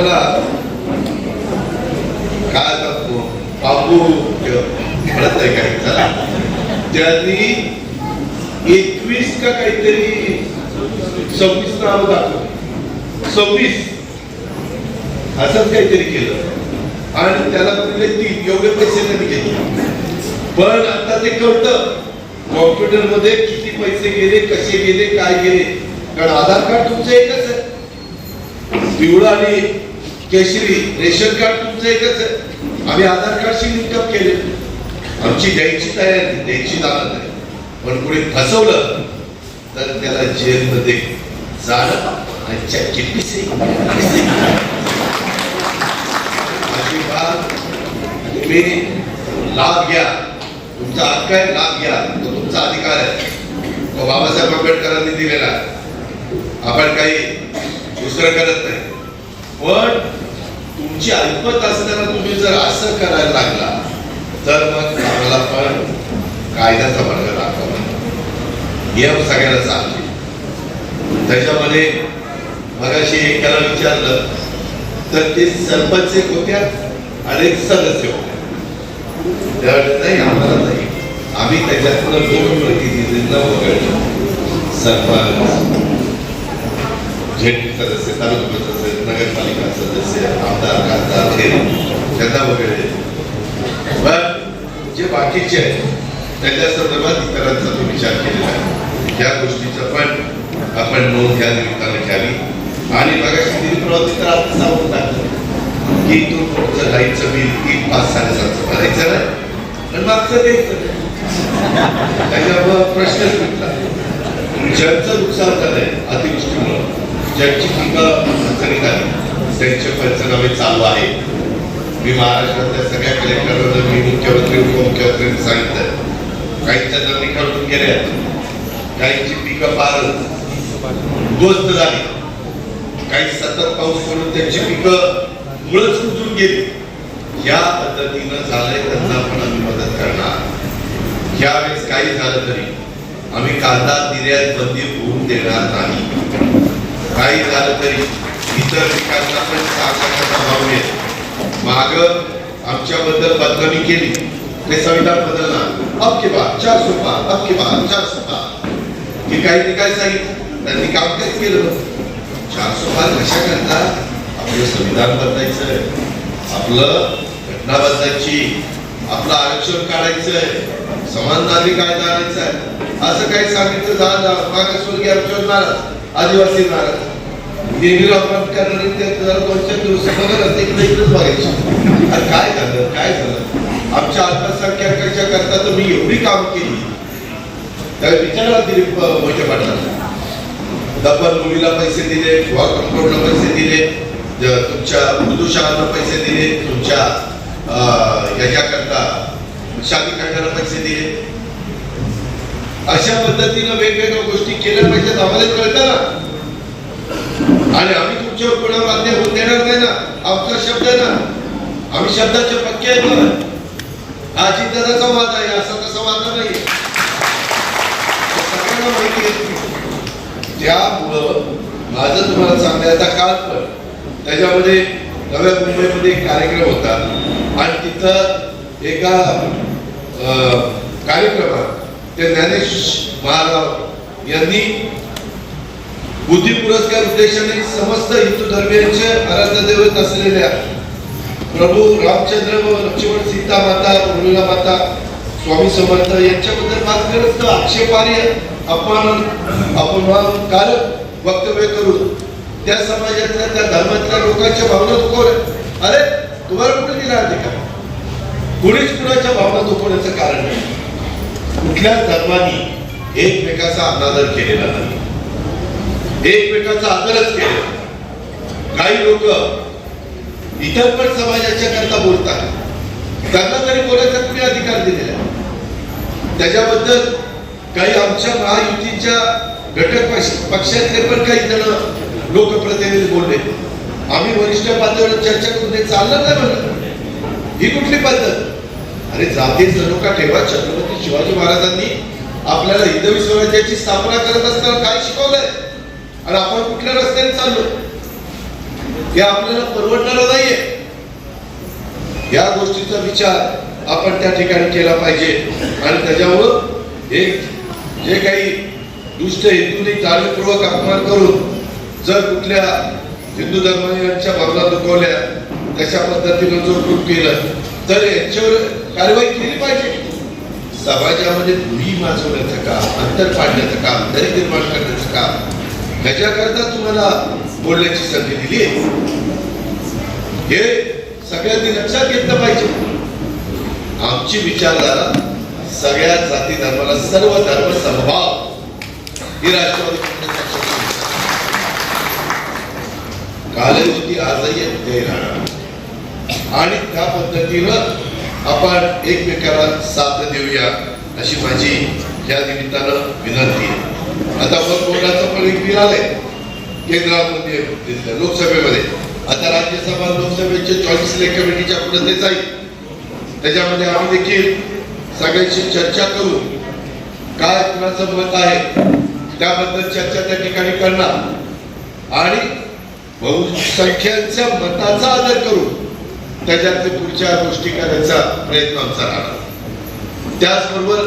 आम्हाला काय करतो बाबू म्हणत नाही काही. चला. त्यांनी एकवीस का काहीतरी सव्वीस नाव दाखवली. सव्वीस. असंच काहीतरी केलं. आणि त्याला म्हणले तीन. एवढे पैसे त्यांनी घेतले. पण आता ते कळतं. कॉम्प्युटरमध्ये किती पैसे गेले कसे गेले काय गेले. कारण आधार कार्ड तुमचं एकच आहे. पिवळं आणि केशरी रेशन कार्ड तुमचं एकच आहे. आम्ही आधार कार्डशी लिंकअप केले. आमची द्यायची तयारी द्यायची जाणत आहे. पण कुणी फसवलं तर त्याला जेलमध्ये जाणं आणि चक्की तुम्ही लाभ घ्या. तुमचा हक्क आहे लाभ घ्या. तो तुमचा अधिकार आहे. तो बाबासाहेब आंबेडकरांनी दिलेला आपण काही दुसरं करत नाही. पण तुमची ऐपत असताना तुम्ही जर असं करायला लागला तर मग आम्हाला पण कायद्याचा मार्ग दाखवा. नियम सगळ्याला चालले त्याच्यामध्ये मगाशी एकाला विचारलं तर ते सरपंच एक होत्या आणि एक सदस्य होत्या. त्यावेळेस नाही आम्हाला नाही. आम्ही त्याच्यातनं दोन प्रतिनिधींना वगळलं सरपंच झेड सदस्य तालुका सदस्य नगरपालिका सदस्य आमदार खासदार हे त्यांना वगैरे. जे बाकीचे आहेत त्याच्या संदर्भात इतरांचा तो विचार केलेला आहे. या गोष्टीचं पण आपण नोंद या निमित्तानं घ्यावी. आणि बघा दिलीपरावती तर आता सांगून टाकलं. की तू पुढचं लाईटचं बिल तीन पाच साडेसातचं भरायचं नाही पण मागचं द्यायचं त्याच्यामुळं प्रश्नच मिटला ज्यांचं नुकसान झालंय अतिवृष्टीमुळं. ज्यांची पिकं अडचणीत आली त्यांचे पंचनामे चालू आहेत. मी महाराष्ट्रातल्या सगळ्या कलेक्टरांना मी मुख्यमंत्री उपमुख्यमंत्र्यांनी सांगितलं काहींच्या जमिनी खरडून गेल्या काहींची पिकं फार उद्ध्वस्त झाली. काही सतत पाऊस पडून त्यांची पिकं मुळच कुजून गेली. या पद्धतीनं झालंय त्यांना आपण आम्ही मदत करणार. यावेळेस काही झालं तरी आम्ही कांदा निर्यात बंदी होऊन देणार नाही. काही झालं तरी इतर पिकांना पण सहाशे भाव मिळेल. माग आमच्याबद्दल बदनामी केली ते संविधान बदलणार. अब के बाद चार सोपा अब के बाद चार सोपा हे काही काय सांगितलं. त्यांनी काम काहीच केलं चार सोपा कशा करता आपलं संविधान बदलायचंय. आपलं घटना बदलायची आपलं आरक्षण काढायचंय. समान नागरिक कायदा आणायचा आहे. असं काही सांगितलं झालं मागासवर्गीय आरक्षण नाराज आदिवासी नाराज नेहमी आपण करणारे ते जरा दोन दिवस बघत असते इकडे इकडेच बघायचे. अरे काय झालं काय झालं? आमच्या अल्पसंख्याकांच्या करता तुम्ही एवढी काम केली. त्यावेळी विचारला दिली मोठ्या पाटलांना. दफन मुलीला पैसे दिले युवा कंपाऊंडला पैसे दिले तुमच्या उर्दू पैसे दिले तुमच्या याच्याकरता शादी करण्याला पैसे दिले. अशा पद्धतीनं वेगवेगळ्या गोष्टी केल्या पाहिजेत आम्हाला कळतं ना. आणि आम्ही तुमच्यावर कोणा बांधणे होऊन देणार नाही ना? आमचा शब्द आहे ना? आम्ही शब्दाचे पक्के आहेत ना? हा चिंतनाचा वाद आहे असा तसा वाद नाही सगळ्यांना माहिती आहे त्यामुळं माझं तुम्हाला सांगण्याचा काल पण त्याच्यामध्ये नव्या मुंबईमध्ये एक कार्यक्रम होता. आणि तिथं एका अं, कार्यक्रमात ते ज्ञानेश महाराज यांनी बुद्धी पुरस्कार उद्देशाने समस्त हिंदू धर्मियांचे आराध्य दैवत असलेल्या प्रभू रामचंद्र व लक्ष्मण सीता माता उर्मिला माता स्वामी समर्थ यांच्याबद्दल बात करत आक्षेपार्ह अपमान अपमानकारक वक्तव्य करून त्या समाजातल्या त्या धर्मातल्या लोकांच्या भावना दुखवल्या अरे तुम्हाला कुठे दिला अधिकार? कुणीच कुणाच्या भावना दुखवण्याचं कारण नाही. कुठल्याच धर्मानी एकमेकाचा अनादर केलेला नाही? एकमेकाचा आदरच केला काही लोक इतर पण समाजाच्या करता बोलतात. त्यांना तरी बोलायचा तुम्ही अधिकार दिलेला त्याच्याबद्दल काही आमच्या महायुतीच्या घटक पक्ष- पक्षातले पण काही जण लोकप्रतिनिधी बोलले. आम्ही वरिष्ठ पातळीवर चर्चा करून चाललं नाही म्हणलं. ही कुठली पद्धत? अरे जाती जणुका ठेवा? छत्रपती शिवाजी महाराजांनी आपल्याला हिंदवी स्वराज्याची स्थापना करत असताना काय शिकवलंय? आणि आपण कुठल्या रस्त्याने चाललो? हे आपल्याला परवडणार नाहीये. या गोष्टीचा विचार आपण त्या ठिकाणी केला पाहिजे. आणि त्याच्यामुळं एक जे काही दुष्ट हिंदूंनी जाणीवपूर्वक अपमान करून जर कुठल्या हिंदू धर्मियांच्या भावना दुखवल्या तशा पद्धतीनं जो कृत केलं तर याच्यावर कारवाई केली पाहिजे. समाजामध्ये दुही माजवण्याचं काम अंतर पाडण्याचं काम दरी निर्माण करण्याचं काम ह्याच्याकरता तुम्हाला बोलण्याची संधी दिली हे सगळ्यांनी लक्षात घेतलं पाहिजे. आमची विचारधारा सगळ्या जाती धर्माला सर्व धर्म समभाव. ही राष्ट्रवादी काँग्रेस कालही होती आजही ते राहणार आणि त्या पद्धतीनं आपण एकमेकाला साथ देऊया अशी माझी या निमित्तानं विनंती आहे. आता मग बोर्डाचं पण एक बिल आलंय केंद्रामध्ये लोकसभेमध्ये. आता राज्यसभा लोकसभेचे चॉईस सिलेक्ट कमिटीच्या पुढे ते जाईल. त्याच्यामध्ये आम्ही देखील सगळ्यांशी चर्चा करू. काय कुणाचं मत आहे त्याबद्दल चर्चा त्या ठिकाणी करणार. आणि बहुसंख्यांच्या मताचा आदर करू. त्याच्यातले पुढच्या गोष्टी करायचा प्रयत्न आमचा राहणार. त्याचबरोबर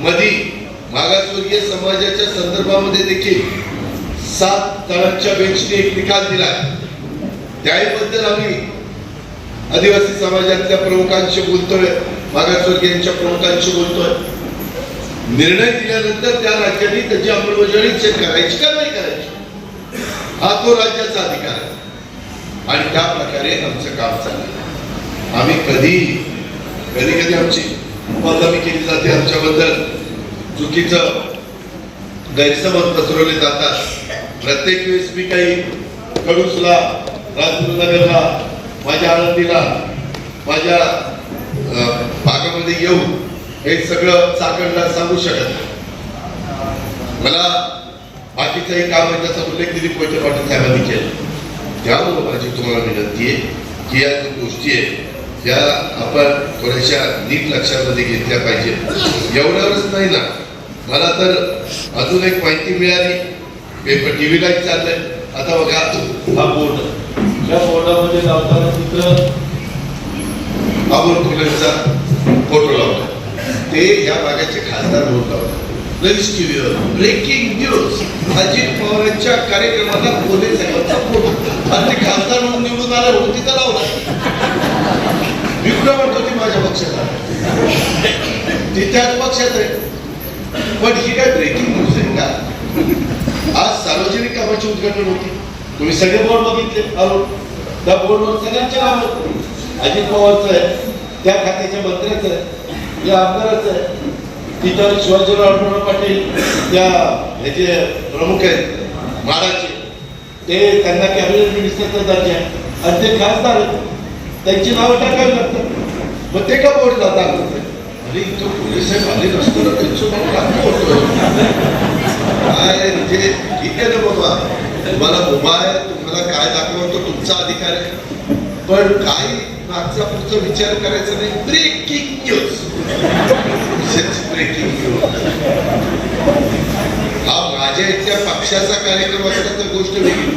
मधी मागासवर्गीय समाजाच्या संदर्भामध्ये देखील सात तळांच्या बेंचने एक निकाल दिला त्याहीबद्दल आम्ही आदिवासी समाजातल्या प्रमुखांशी बोलतोय मागासवर्गीयांच्या प्रमुखांशी बोलतोय. निर्णय दिल्यानंतर त्या राज्यांनी त्याची अंमलबजावणी चेक करायची का नाही करायची? हा तो राज्याचा अधिकार आहे. आणि त्या प्रकारे आमचं काम चाललं आम्ही कधी कधी कधी आमची बदनामी केली जाते आमच्याबद्दल. चुकीचं गैरसमज पसरवले जातात. प्रत्येक वेळेस मी काही कडूसला राजनगरला माझ्या आनंदीला माझ्या भागामध्ये येऊन हे सगळं चाकणला सांगू शकत नाही. मला बाकीचंही काम आहे त्याचा उल्लेख दिली मोहिते पाटील साहेबांनी केला. माझी तुम्हाला विनंती आहे की या ज्या गोष्टी आहेत. त्या आपण थोड्याशा नीट लक्षामध्ये घेतल्या पाहिजे एवढ्यावरच नाही ना. मला तर अजून एक माहिती मिळाली. पेपर टी व्हीलाही चाललंय. आता बघा. हा बोर्ड. या बोर्डामध्ये लावताना तिथं अमोल फुलेंचा फोटो लावला. ते या भागाचे खासदार म्हणून लावले लगेच टीव्हीवर ब्रेकिंग न्यूज अजित पवारांच्या कार्यक्रमाला फुले साहेबांचा फोटो आणि ते खासदार म्हणून निवडून आला म्हणून तिथं लावला मी ती माझ्या पक्षाला ती त्याच पक्षात आहे. पण ही काय ब्रेकिंग न्यूज आहे का? आज सार्वजनिक कामाची उद्घाटन होती. तुम्ही सगळे बोर्ड बघितले. अरुण त्या बोर्डवर सगळ्यांचे नाव होते. अजित पवारचं आहे त्या खात्याच्या मंत्र्याचं आहे या आमदाराचं आहे. तिथं शिवाजीराव आढळराव पाटील त्या ह्याचे प्रमुख आहेत महाराजचे ते त्यांना कॅबिनेट मिनिस्टरचा दर्जा आहे आणि ते खासदार त्यांची नावं टाकावी लागतात. मग ते का बोर्ड जातात? अरे इथं पोलीस साहेब आले नसताना त्यांचं नाव लागतं होतो. काय म्हणजे ठीक आहे ना बाबा. तुम्हाला मोबाईल तुम्हाला काय दाखवतो तुमचा अधिकार आहे. पण काही मागचा पुढचा विचार करायचा नाही. ब्रेकिंग न्यूज ब्रेकिंग न्यूज हा माझ्या इथल्या पक्षाचा कार्यक्रम असला तर गोष्ट वेगळी.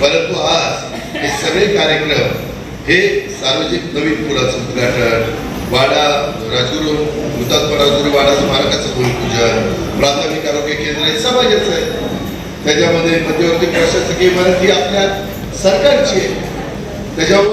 परंतु आज हे सगळे कार्यक्रम हे सार्वजनिक नवीन पुलाचं उद्घाटन वाडा राजगुरू हुतात्मा राजगुरू वाडा स्मारकाचं भूमिपूजन प्राथमिक आरोग्य केंद्र हे समाजाचं आहे. त्याच्यामध्ये मध्यवर्ती प्रशासकीय इमारत ही आपल्या सरकारची आहे. त्याच्यावर